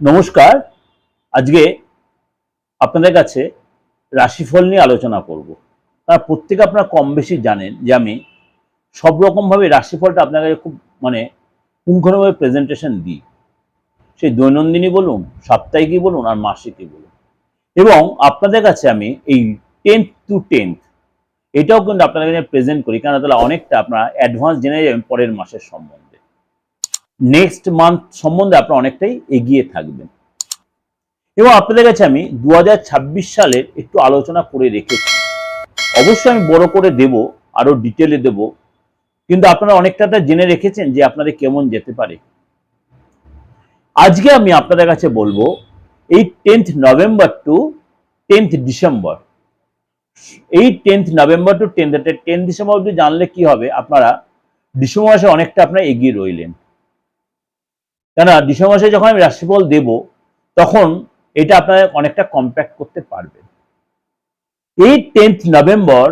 নমস্কার। আজকে আপনাদের কাছে রাশিফল নিয়ে আলোচনা করব। তার প্রত্যেকে আপনারা কম বেশি জানেন যে আমি সব রকমভাবে রাশিফলটা আপনার কাছে খুব মানে পুঙ্খানুভাবে প্রেজেন্টেশন দিই। সেই দৈনন্দিনই বলুন, সাপ্তাহিকই বলুন আর মাসিকই বলুন। এবং আপনাদের কাছে আমি এই টেন্থ টু টেন্থ এটাও কিন্তু আপনাদের কাছে প্রেজেন্ট করি। কারণ তাহলে অনেকটা আপনারা অ্যাডভান্স জেনে যাবেন পরের মাসের সম্বন্ধে। নেক্সট মান্থ সম্বন্ধে আপনারা অনেকটাই এগিয়ে থাকবেন। এবং আপনাদের কাছে আমি দু হাজার ছাব্বিশ সালের একটু আলোচনা করে রেখেছি। অবশ্যই আমি বড় করে দেব, আরও ডিটেলে দেব। কিন্তু আপনারা অনেকটা জেনে রেখেছেন যে আপনাদের কেমন যেতে পারে। আজকে আমি আপনাদের কাছে বলব, এই tenth November to tenth December এই tenth November to tenth tenth December অব্দি জানলে কি হবে? আপনারা ডিসেম্বর মাসে অনেকটা আপনারা এগিয়ে রইলেন। কেন ডিসেম্বর মাসে যখন আমি রাশিফল দেব, তখন এটা আপনারা অনেকটা কম্প্যাক্ট করতে পারবেন। এই টেন্থ নভেম্বর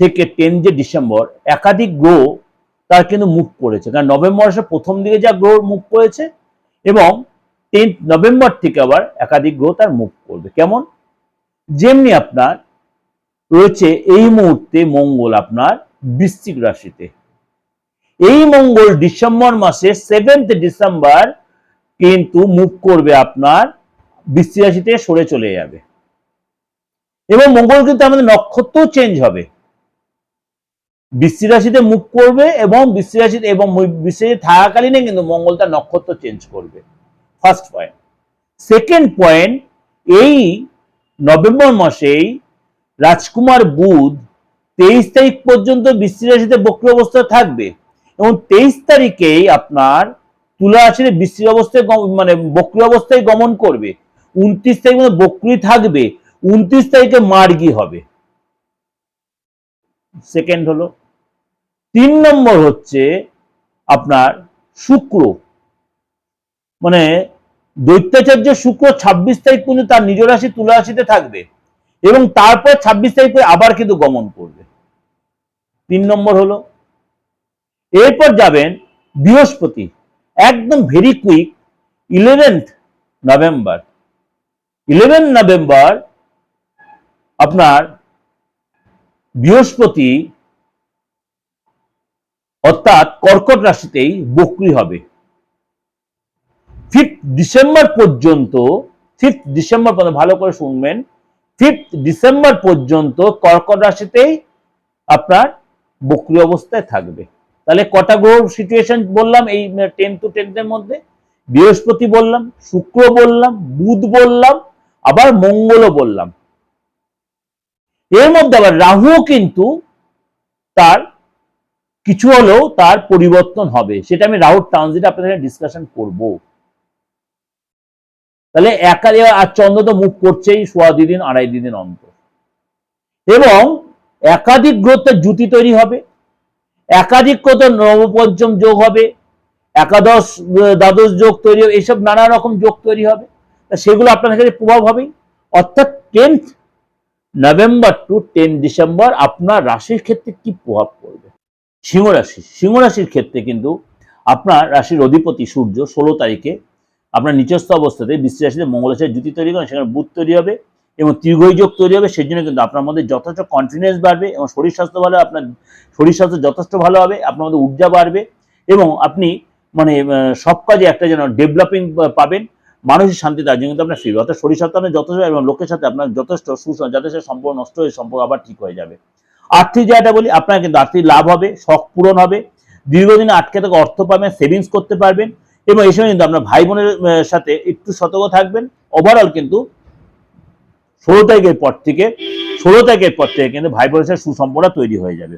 থেকে টেন যে ডিসেম্বর, একাধিক গ্রহ তার কিন্তু মুখ করেছে। কারণ নভেম্বর মাসের প্রথম দিকে যা গ্রহ মুখ করেছে এবং টেন্থ নভেম্বর থেকে আবার একাধিক গ্রহ তার মুখ করবে। কেমন? যেমনি আপনার রয়েছে এই মুহূর্তে মঙ্গল আপনার বৃশ্চিক রাশিতে। এই মঙ্গল ডিসেম্বর মাসে সেভেন্থ ডিসেম্বর কিন্তু মুভ করবে আপনার রাশি সরে চলে যাবে। এবং মঙ্গল কিন্তু আমাদের নক্ষত্র চেঞ্জ হবে। বৃশ্চিক রাশিতে মুখ করবে এবং বৃশ্চিক রাশিতে এবং রাশি থাকাকালীনে কিন্তু মঙ্গল তার নক্ষত্র চেঞ্জ করবে। ফার্স্ট পয়েন্ট সেকেন্ড পয়েন্ট এই নভেম্বর মাসেই রাজকুমার বুধ তেইশ তারিখ পর্যন্ত বৃশ্চিক রাশিতে বক্র অবস্থায় থাকবে। এবং তেইশ তারিখেই আপনার তুলা রাশিতে বৃশ্চিক অবস্থায় মানে বক্র অবস্থায় গমন করবে। উনত্রিশ তারিখ মধ্যে বক্রি থাকবে, উনত্রিশ তারিখে মার্গি হবে। সেকেন্ড হলো, তিন নম্বর হচ্ছে আপনার শুক্র। মানে দৈত্যাচার্য শুক্র ছাব্বিশ তারিখ পর্যন্ত তার নিজ রাশি তুলা রাশিতে থাকবে এবং তারপর ছাব্বিশ তারিখ করে আবার কিন্তু গমন করবে। তিন নম্বর হলো এরপর যাবেন বৃহস্পতি, একদম very quick eleventh November eleven November আপনার বৃহস্পতি অর্থাৎ কর্কট রাশিতেই বকরি হবে। ফিফথ ডিসেম্বর পর্যন্ত ফিফথ ডিসেম্বর পর্যন্ত ভালো করে শুনবেন ফিফথ ডিসেম্বর পর্যন্ত কর্কট রাশিতেই আপনার বক্রি অবস্থায় থাকবে। তাহলে কটা গ্রহ সিচুয়েশন বললাম, এই টেন টু টেন্থের মধ্যে? বৃহস্পতি বললাম, শুক্র বললাম, বুধ বললাম, আবার মঙ্গলও বললাম। এর মধ্যে আবার রাহুও কিন্তু তার কিছু হলেও তার পরিবর্তন হবে। সেটা আমি রাহুর ট্রানজিট আপনাদের ডিসকাশন করব। তাহলে একা আর চন্দ্র তো মুখ করছেই, সোয়া দুই দিন, আড়াই দিন অন্তর। এবং একাধিক গ্রহের জুতি তৈরি হবে। একাধিক কত নবপঞ্চম যোগ হবে, একাদশ দ্বাদশ যোগ তৈরি হবে এইসব নানা রকম যোগ তৈরি হবে। সেগুলো আপনার কাছে প্রভাব হবেই। অর্থাৎ tenth November to ten December আপনার রাশির ক্ষেত্রে কি প্রভাব পড়বে? সিংহ রাশি, সিংহ রাশির ক্ষেত্রে কিন্তু আপনার রাশির অধিপতি সূর্য ষোলো তারিখে আপনার নিচস্থ অবস্থাতে বৃষ্টি রাশিতে মঙ্গলের সাথে জুতি তৈরি করেন, সেখানে বুধ তৈরি হবে। এবং ত্রিগৈ যোগ তৈরি হবে সেই জন্য কিন্তু আপনার মধ্যে যথেষ্ট কনফিডেন্স বাড়বে এবং শরীর স্বাস্থ্য ভালো, আপনার শরীর স্বাস্থ্য যথেষ্ট ভালো হবে, আপনার মধ্যে ঊর্জা বাড়বে এবং আপনি মানে সব কাজে একটা যেন ডেভেলপিং পাবেন, মানসিক শান্তি তার জন্য কিন্তু আপনার ফিরবে অর্থাৎ শরীর স্বাস্থ্য আপনার যথেষ্ট এবং লোকের সাথে আপনার যথেষ্ট সুসম যাতে সে সম্পর্ক নষ্ট হয়ে, সম্পর্ক আবার ঠিক হয়ে যাবে। আর্থিক জায়গাটা বলি, আপনার কিন্তু আর্থিক লাভ হবে, শখ পূরণ হবে, দীর্ঘদিনে আটকে থেকে অর্থ পাবেন সেভিংস করতে পারবেন এবং এই সময় কিন্তু আপনার ভাই বোনের সাথে একটু সতর্ক থাকবেন। ওভারঅল কিন্তু ষোলো তারিখের পর থেকে, ষোলো তারিখের পর থেকে কিন্তু ভাই বোনের সুসম্পর্ক তৈরি হয়ে যাবে।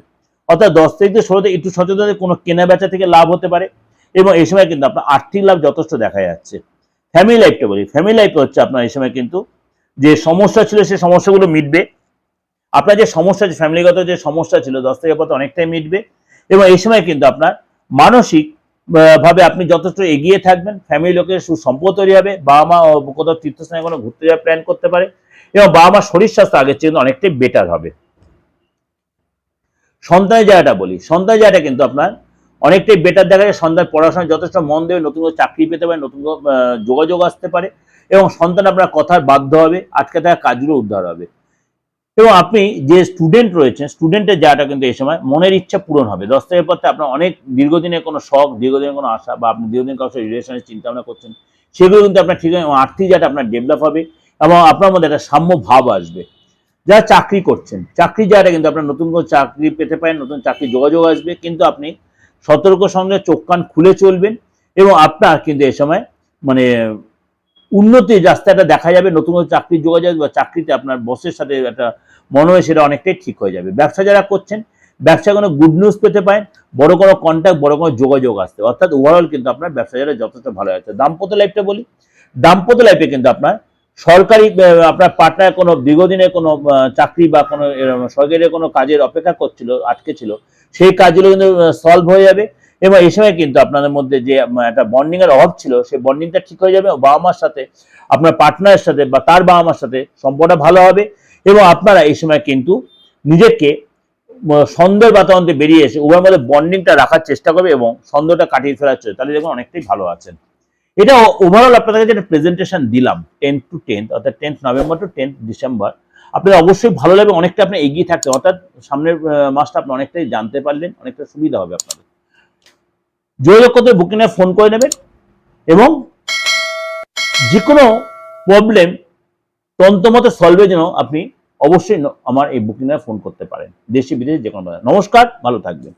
অর্থাৎ দশ তারিখ থেকে ষোলো থেকে একটু সচেতন কোনো কেনা বেচা থেকে লাভ হতে পারে এবং এই সময় কিন্তু আপনার আর্থিক লাভ যথেষ্ট দেখা যাচ্ছে। ফ্যামিলি লাইফটা বলি ফ্যামিলি লাইফ হচ্ছে আপনার এই সময় কিন্তু যে সমস্যা ছিল সেই সমস্যাগুলো মিটবে। আপনার যে সমস্যা ফ্যামিলিগত যে সমস্যা ছিল, দশ থেকে পথে অনেকটাই মিটবে এবং এই সময় কিন্তু আপনার মানসিক ভাবে আপনি যথেষ্ট এগিয়ে থাকবেন ফ্যামিলি লোকের সুসম্পদ তৈরি হবে, বাবা মা কোথাও তীর্থস্থানে কোনো ঘুরতে যাওয়ার প্ল্যান করতে পারে এবং বাবা মার শরীর স্বাস্থ্য আগের চেয়ে অনেকটাই বেটার হবে। সন্তানের জায়গাটা বলি, সন্তানের জায়গাটা কিন্তু আপনার অনেকটাই বেটার দেখা যায়, সন্তান পড়াশোনায় যথেষ্ট মন দেবে, নতুন করে চাকরি পেতে পারে, নতুন যোগাযোগ আসতে পারে এবং সন্তান আপনার কথার বাধ্য হবে, আটকে থাকা কাজগুলো উদ্ধার হবে। এবং আপনি যে স্টুডেন্ট রয়েছেন স্টুডেন্টের যাটা কিন্তু এই সময় মনের ইচ্ছা পূরণ হবে। দশ তারিখের পর আপনার অনেক দীর্ঘদিনের কোনো শখ, দীর্ঘদিনের কোনো আশা বা আপনি দীর্ঘদিন কারোর সাথে রিলেশনের চিন্তা ভাবনা করছেন, সেগুলো কিন্তু আপনার ঠিক এবং আর্থিক যাটা আপনার ডেভেলপ হবে এবং আপনার মধ্যে একটা সাম্য ভাব আসবে। যারা চাকরি করছেন, চাকরি যারা কিন্তু আপনার নতুন করে চাকরি পেতে পারেন, নতুন চাকরি যোগাযোগ আসবে, কিন্তু আপনি সতর্ক সঙ্গে চোখ কান খুলে চলবেন এবং আপনার কিন্তু এ সময় মানে উন্নতির রাস্তাটা দেখা যাবে, নতুন নতুন চাকরির যোগাযোগ বা চাকরিতে আপনার বসের সাথে একটা মনে হয় সেটা অনেকটাই ঠিক হয়ে যাবে। ব্যবসা যারা করছেন, ব্যবসায় কোনো গুড নিউজ পেতে পারেন, বড় কোনো কন্ট্যাক্ট বড় কোনো যোগাযোগ আসতে অর্থাৎ ওভারঅল কিন্তু আপনার ব্যবসা যারা যথেষ্ট ভালো আছে। দাম্পত্য লাইফটা বলি, দাম্পত্য লাইফে কিন্তু আপনার সরকারি আপনার পার্টনার কোনো দীর্ঘদিনের কোনো চাকরি বা কোনো, এরম সরকারি কোনো কাজের অপেক্ষা করছিল, আটকে ছিল, সেই কাজগুলো কিন্তু সলভ হয়ে যাবে। এবং এই সময় কিন্তু আপনাদের মধ্যে যে একটা বন্ডিং এর অভাব ছিল, সেই বন্ডিংটা ঠিক হয়ে যাবে বাবা মার সাথে, আপনার পার্টনারের সাথে বা তার বাবা মার সাথে সম্পর্কটা ভালো হবে এবং আপনারা এই সময় কিন্তু নিজেকে সন্দেহ বাতাবরণতে বেরিয়ে এসে উভয়ের মধ্যে বন্ডিংটা রাখার চেষ্টা করবে এবং সন্দেহটা কাটিয়ে ফেলার চেষ্টা তাহলে দেখুন অনেকটাই ভালো আছেন। এটা ওভারঅল আপনাদের কাছে একটা প্রেজেন্টেশন দিলাম টেন টু টেন্থ অর্থাৎ tenth November to tenth December আপনাদের অবশ্যই ভালো লাগবে, অনেকটা আপনি এগিয়ে থাকতে অর্থাৎ সামনের মাসটা আপনি অনেকটাই জানতে পারলেন, অনেকটা সুবিধা হবে আপনাদের। যোগাযোগ করতে বুকিং বুকিংয়ে ফোন করে নেবেন এবং যে কোনো প্রবলেম তন্ত্রমতে সলভের জন্য আপনি অবশ্যই আমার এই বুকিং বুকিংয়ে ফোন করতে পারেন। দেশি বিদেশি যে কোনো নমস্কার, ভালো থাকবেন।